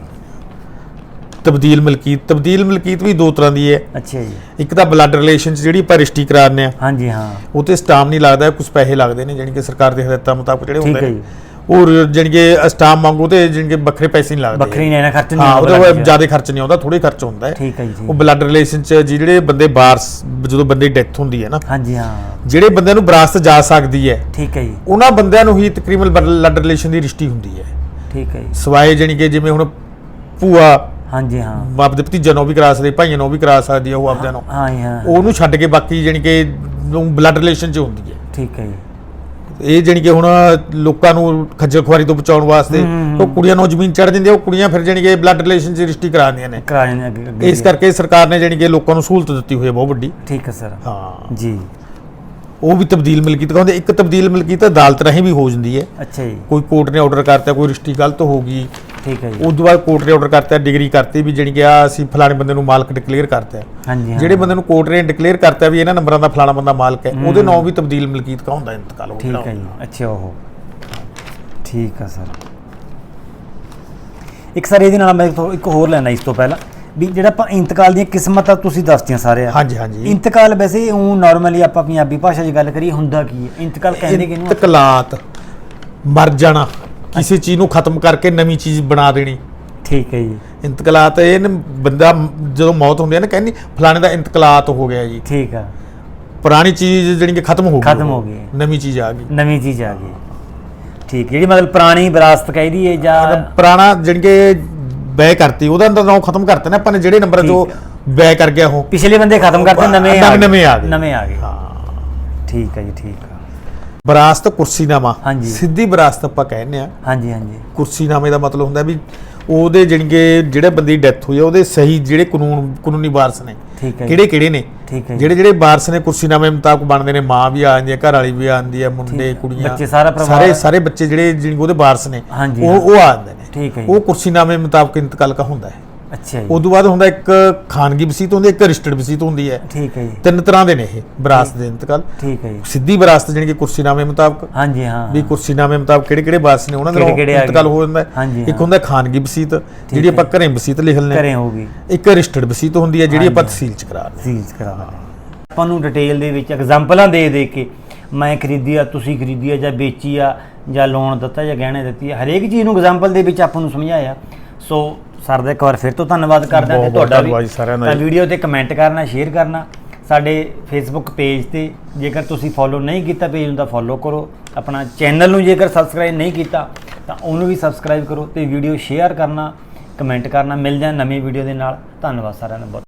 ਤਬਦੀਲ ਮਲਕੀਤ ਤਬਦੀਲ ਮਲਕੀਤ ਵੀ ਦੋ ਤਰ੍ਹਾਂ ਦੀ ਹੈ। ਅੱਛਾ ਜੀ। ਇੱਕ ਤਾਂ ਬਲੱਡ ਰਿਲੇਸ਼ਨ ਚ ਜਿਹੜੀ ਆਪਾਂ ਰਜਿਸਟਰੀ ਕਰਾਉਂਦੇ ਆ ਹਾਂਜੀ ਹਾਂ। ਉਹ ਤੇ ਸਟਾਮ ਨਹੀਂ ਲੱਗਦਾ ਕੁਝ ਪੈਸੇ ਲੱਗਦੇ ਨੇ ਜਾਣੀ ਕਿ ਸਰਕਾਰ ਦੇ ਹਦਾਇਤਾਂ ਮੁਤਾਬਕ ਜਿਹੜੇ ਠੀਕ ਹੁੰਦੇ ਹੈ ਨੇ। ਜੀ। ਉਹ ਜਾਣੀ ਕਿ ਸਟਾਮ ਮੰਗੋ ਤੇ ਜਾਣੀ ਕਿ ਵੱਖਰੇ ਪੈਸੇ ਨਹੀਂ ਲੱਗਦੇ। ਬੱਕਰੀ ਨੇ ਨਾ ਖਰਚ ਨਹੀਂ ਹਾਂ ਉਹਦਾ ਜ਼ਿਆਦਾ ਖਰਚ ਨਹੀਂ ਆਉਂਦਾ ਥੋੜੇ ਖਰਚ ਹੁੰਦਾ ਹੈ। ਠੀਕ ਹੈ ਜੀ ਉਹ ਬਲੱਡ ਰਿਲੇਸ਼ਨ ਚ ਜਿਹੜੇ ਬੰਦੇ ਬਾਰਸ ਜਦੋਂ ਬੰਦੇ ਦੀ ਡੈਥ ਹੁੰਦੀ ਹੈ ਨਾ ਹਾਂਜੀ ਹਾਂ। ਜਿਹੜੇ ਬੰਦਿਆਂ ਨੂੰ ਵਿਰਾਸਤ ਜਾ ਸਕਦੀ ਹੈ ਠੀਕ ਹੈ ਜੀ। ਉਹਨਾਂ ਬੰਦਿਆਂ ਨੂੰ ਹੀ ਤਕਰੀਬਨ ਬਲੱਡ ਰਿਲੇਸ਼ਨ ਦੀ ਰਿਸ਼ਤੀ ਹੁੰਦੀ ਹੈ। ਠੀਕ ਹੈ ਜੀ। ਸਵਾਏ ਜਾਣੀ ਕਿ ਜਿਵੇਂ ਹੁਣ ਭੂਆ ਹਾਂਜੀ ਹਾਂ। ਆਪਦੇ ਭਤੀਜੇ ਨੂੰ ਵੀ ਕਰਾ ਸਕਦੀ ਭਾਈਆਂ ਨੂੰ ਵੀ ਕਰਾ ਸਕਦੀ ਹੈ ਉਹ ਆਪਦਿਆਂ ਨੂੰ। ਹਾਂ ਹਾਂ। ਉਹਨੂੰ ਛੱਡ ਕੇ ਬਾਕੀ ਜਾਣੀ ਕਿ ਬਲੱਡ ਰਿਲੇਸ਼ਨ 'ਚ ਹੁੰਦੀ ਹੈ। ਠੀਕ ਹੈ ਜੀ। ਇਹ ਜਾਣੀ ਕਿ ਹੁਣ ਲੋਕਾਂ ਨੂੰ ਖੱਜਲ ਖੁਆਰੀ ਤੋਂ ਬਚਾਉਣ ਵਾਸਤੇ ਉਹ ਕੁੜੀਆਂ ਨੂੰ ਜ਼ਮੀਨ ਚੜ ਹੈ ਉਹ ਕੁੜੀਆਂ ਫਿਰ ਜਾਣੀ ਕਿ ਬਲੱਡ ਰਿਲੇਸ਼ਨ 'ਚ ਰਿਸ਼ਤੀ ਕਰਾਉਂਦੀਆਂ ਨੇ। ਕਰਾ ਜਾਂਦੇ ਅੱਗੇ ਇਸ ਕਰਕੇ ਸਰਕਾਰ ਨੇ ਜਾਣੀ ਕਿ ਲੋਕਾਂ ਨੂੰ ਸਹੂਲਤ ਦਿੱਤੀ ਹੋਈ ਹੈ ਬਹੁਤ ਵੱਡੀ। ਠੀਕ ਹੈ ਸਰ। ਹਾਂ। ਜੀ। ਉਹ ਵੀ ਤਬਦੀਲ ਮਲਕੀਤ ਕਹਿੰਦੇ ਇੱਕ ਤਬਦੀਲ ਮਲਕੀਤ ਅਦਾਲਤ ਰਾਹੀਂ ਵੀ ਹੋ ਜਾਂਦੀ ਹੈ। ਅੱਛਾ ਜੀ। ਕੋਈ ਕੋਰਟ ਨੇ ਆਰਡਰ ਕਰਤਾ ਕੋਈ ਰਿਸ਼ਤੀ ਗਲਤ ਹੋ ਗਈ ਠੀਕ ਹੈ ਜੀ। ਉਸ ਤੋਂ ਬਾਅਦ ਕੋਰਟ ਨੇ ਆਰਡਰ ਕਰਤਾ ਡਿਗਰੀ ਕਰਤੀ ਵੀ ਜਾਣੀ ਕਿ ਆ ਅਸੀਂ ਫਲਾਣੇ ਬੰਦੇ ਨੂੰ ਮਾਲਕ ਡਿਕਲੇਅਰ ਕਰਤਾ ਹੈ। ਹਾਂਜੀ ਜਿਹੜੇ ਬੰਦੇ ਨੂੰ ਕੋਰਟ ਨੇ ਡਿਕਲੇਅਰ ਕਰਤਾ ਵੀ ਇਹਨਾਂ ਨੰਬਰਾਂ ਦਾ ਫਲਾਣਾ ਬੰਦਾ ਮਾਲਕ ਹੈ ਉਹਦੇ ਨਾਂ ਵੀ ਤਬਦੀਲ ਮਲਕੀਤ ਕਾ ਹੁੰਦਾ ਇੰਤਕਾਲ ਹੋ ਠੀਕ ਹੈ ਜੀ ਅੱਛਾ ਉਹ ਠੀਕ ਹੈ ਸਰ। ਇੱਕ ਸਰ ਇਹਦੇ ਨਾਲ ਮੈਂ ਇੱਕ ਹੋਰ ਲੈਣਾ ਇਸ ਤੋਂ ਪਹਿਲਾਂ। ਵੀ ਜਿਹੜਾ ਆਪਾਂ ਇੰਤਕਾਲ ਦੀਆਂ ਕਿਸਮਤਾਂ ਤੁਸੀਂ ਦੱਸਤੀਆਂ ਸਾਰੇ ਹਾਂਜੀ ਹਾਂਜੀ। ਇੰਤਕਾਲ ਵੈਸੇ ਉਹ ਨਾਰਮਲੀ ਆਪਾਂ ਪੰਜਾਬੀ ਭਾਸ਼ਾ 'ਚ ਗੱਲ ਕਰੀਏ ਹੁੰਦਾ ਕੀ ਹੈ? ਇੰਤਕਾਲ ਕਹਿੰਦੇ ਕਿਹਨੂੰ ਆ? ਇੰਤਕਲਾਤ ਮਰ ਜਾਣਾ। ਕਿਸੇ ਚੀਜ਼ ਨੂੰ ਖਤਮ ਕਰਕੇ ਨਵੀਂ ਚੀਜ਼ ਬਣਾ ਦੇਣੀ। ਠੀਕ ਹੈ ਜੀ। ਇੰਤਕਲਾਤ ਇਹ ਨਾ ਬੰਦਾ ਜਦੋਂ ਮੌਤ ਹੁੰਦੀ ਹੈ ਨਾ ਕਹਿੰਦੀ ਫਲਾਣੇ ਦਾ ਇੰਤਕਲਾਤ ਹੋ ਗਿਆ ਜੀ। ਠੀਕ ਆ। ਪੁਰਾਣੀ ਚੀਜ਼ ਜਿਹੜੀ ਕਿ ਖਤਮ ਹੋ ਗਈ। ਖਤਮ ਹੋ ਗਈ। ਨਵੀਂ ਚੀਜ਼ ਆ ਗਈ। ਨਵੀਂ ਚੀਜ਼ ਆ ਗਈ। ਠੀਕ ਜਿਹੜੀ ਮਤਲਬ ਪੁਰਾਣੀ ਵਿਰਾਸਤ ਕਹਿਦੀ ਹੈ ਜਾਂ ਪੁਰਾਣਾ ਜਿਹੜੀ ਕਿ ਬੈ ਕਰਤੀ ਉਹਦਾ ਨਾਮ ਖਤਮ ਕਰਤਾ ਨਾ ਆਪਾਂ ਨੇ ਜਿਹੜੇ ਨੰਬਰ ਤੋਂ ਬੈ ਕਰ ਗਿਆ ਉਹ। ਪਿਛਲੇ ਬੰਦੇ ਖਤਮ ਕਰਤੇ ਨਵੇਂ ਨਵੇਂ- ਨਵੇਂ ਆ ਗਏ। ਨਵੇਂ ਆ ਗਏ। ਹਾਂ। ਠੀਕ ਹੈ ਜੀ ਠੀਕ ਆ। ਵਿਰਾਸਤ ਕੁਰਸੀਨਾਮਾ ਹਾਂਜੀ। ਸਿੱਧੀ ਵਿਰਾਸਤ ਆਪਾਂ ਕਹਿੰਦੇ ਆ ਹਾਂਜੀ ਹਾਂਜੀ ਕੁਰਸੀਨਾਮੇ ਦਾ ਮਤਲਬ ਹੁੰਦਾ ਵੀ ਉਹਦੇ ਕਿ ਜਿਹੜੇ ਬੰਦੇ ਦੀ ਡੈਥ ਹੋਈ ਆ ਉਹਦੇ ਸਹੀ ਜਿਹੜੇ ਕਾਨੂੰਨ ਕਾਨੂੰਨੀ ਵਾਰਸ ਨੇ ਠੀਕ ਹੈ ਜੀ। ਕਿਹੜੇ ਕਿਹੜੇ ਨੇ ਠੀਕ ਹੈ ਜੀ। ਜਿਹੜੇ ਜਿਹੜੇ ਵਾਰਸ ਨੇ ਕੁਰਸੀਨਾਮੇ ਮੁਤਾਬਕ ਬਣਦੇ ਨੇ ਮਾਂ ਵੀ ਆ ਜਾਂਦੀ ਹੈ ਘਰ ਵਾਲੀ ਵੀ ਆ ਜਾਂਦੀ ਹੈ ਮੁੰਡੇ। ਕੁੜੀਆਂ ਬੱਚੇ, ਸਾਰਾ ਪਰਿਵਾਰ? ਸਾਰੇ ਸਾਰੇ ਬੱਚੇ ਜਿਹੜੇ ਜਿਹੜੇ ਉਹਦੇ ਵਾਰਸ ਨੇ ਹਾਂਜੀ, ਉਹ। ਉਹ ਆ ਜਾਂਦੇ ਨੇ ਠੀਕ ਹੈ ਜੀ। ਉਹ ਕੁਰਸੀਨਾਮੇ ਮੁਤਾਬਕ ਇੰਤਕਾਲ ਕਾ ਹੁੰਦਾ ਹੈ ਅੱਛਾ ਜੀ। ਉਦੋਂ ਬਾਅਦ ਹੁੰਦਾ ਇੱਕ ਖਾਨਗੀ ਵਸੀਤ ਹੁੰਦੀ ਹੈ ਇੱਕ ਰਜਿਸਟਰਡ ਵਸੀਤ ਹੁੰਦੀ ਹੈ। ਠੀਕ ਹੈ ਜੀ। ਤਿੰਨ ਤਰ੍ਹਾਂ ਦੇ ਨੇ ਇਹ ਵਿਰਾਸਤ ਦੇ ਇੰਤਕਾਲ। ਠੀਕ ਹੈ ਜੀ। ਸਿੱਧੀ ਵਿਰਾਸਤ ਜਾਣੀ ਕਿ ਕੁਰਸੀਨਾਮੇ ਮੁਤਾਬਕ। ਹਾਂਜੀ ਹਾਂ ਵੀ ਕੁਰਸੀਨਾਮੇ ਮੁਤਾਬਕ ਕਿਹੜੇ ਕਿਹੜੇ ਵਾਰਸ ਨੇ ਉਹਨਾਂ ਦਾ ਇੰਤਕਾਲ। ਹੋ ਜਾਂਦਾ ਹੈ। ਇੱਕ। ਹੁੰਦਾ ਖਾਨਗੀ ਵਸੀਤ ਜਿਹੜੀ ਆਪਾਂ ਘਰੇ ਵਸੀਤ ਲਿਖ ਲੈਂਦੇ ਘਰੇ ਹਾਂ ਹੋਊਗੀ ਇੱਕ ਰਜਿਸਟਰਡ ਵਸੀਤ ਹੁੰਦੀ ਹੈ ਜਿਹੜੀ ਆਪਾਂ। ਤਹਿਸੀਲ ਚ ਕਰਾ ਲੈਂਦੇ ਸੀਜ਼ ਕਰਾ ਆਪਾਂ ਨੂੰ ਡਿਟੇਲ ਦੇ ਵਿੱਚ ਐਗਜ਼ਾਮਪਲਾਂ ਦੇ ਦੇ ਕੇ ਮੈਂ ਖਰੀਦੀ ਆ ਤੁਸੀਂ ਖਰੀਦੀ ਆ ਜਾਂ ਵੇਚੀ ਆ ਜਾਂ ਲੋਨ ਦਿੱਤਾ ਜਾਂ ਗਹਿਣੇ ਦਿੱਤੀ ਆ ਹਰੇਕ ਚੀਜ਼ ਨੂੰ ਐਗਜ਼ਾਮਪਲ ਦੇ ਵਿੱਚ ਆਪਾਂ ਨੂੰ ਸਮਝਾਇਆ। ਸੋ ਸਰ ਦਾ ਇੱਕ ਵਾਰ ਫਿਰ ਤੋਂ ਧੰਨਵਾਦ ਕਰਦੇ ਹਾਂ ਤੇ ਤੁਹਾਡਾ ਵੀ ਤਾਂ। ਵੀਡੀਓ ਤੇ ਕਮੈਂਟ ਕਰਨਾ ਸ਼ੇਅਰ ਕਰਨਾ। ਸਾਡੇ ਫੇਸਬੁੱਕ ਪੇਜ ਤੇ ਜੇਕਰ ਤੁਸੀਂ ਫੋਲੋ ਨਹੀਂ ਕੀਤਾ ਪੇਜ ਨੂੰ ਤਾਂ ਫੋਲੋ ਕਰੋ। ਆਪਣਾ ਚੈਨਲ ਨੂੰ ਜੇਕਰ ਸਬਸਕ੍ਰਾਈਬ ਨਹੀਂ ਕੀਤਾ ਤਾਂ ਉਹਨੂੰ ਵੀ ਸਬਸਕ੍ਰਾਈਬ ਕਰੋ ਤੇ ਵੀਡੀਓ ਸ਼ੇਅਰ ਕਰਨਾ ਕਮੈਂਟ ਕਰਨਾ। ਮਿਲ ਜਾਂ ਨਵੀਂ ਵੀਡੀਓ ਦੇ ਨਾਲ। ਧੰਨਵਾਦ ਸਾਰਿਆਂ ਦਾ ਬਹੁਤ।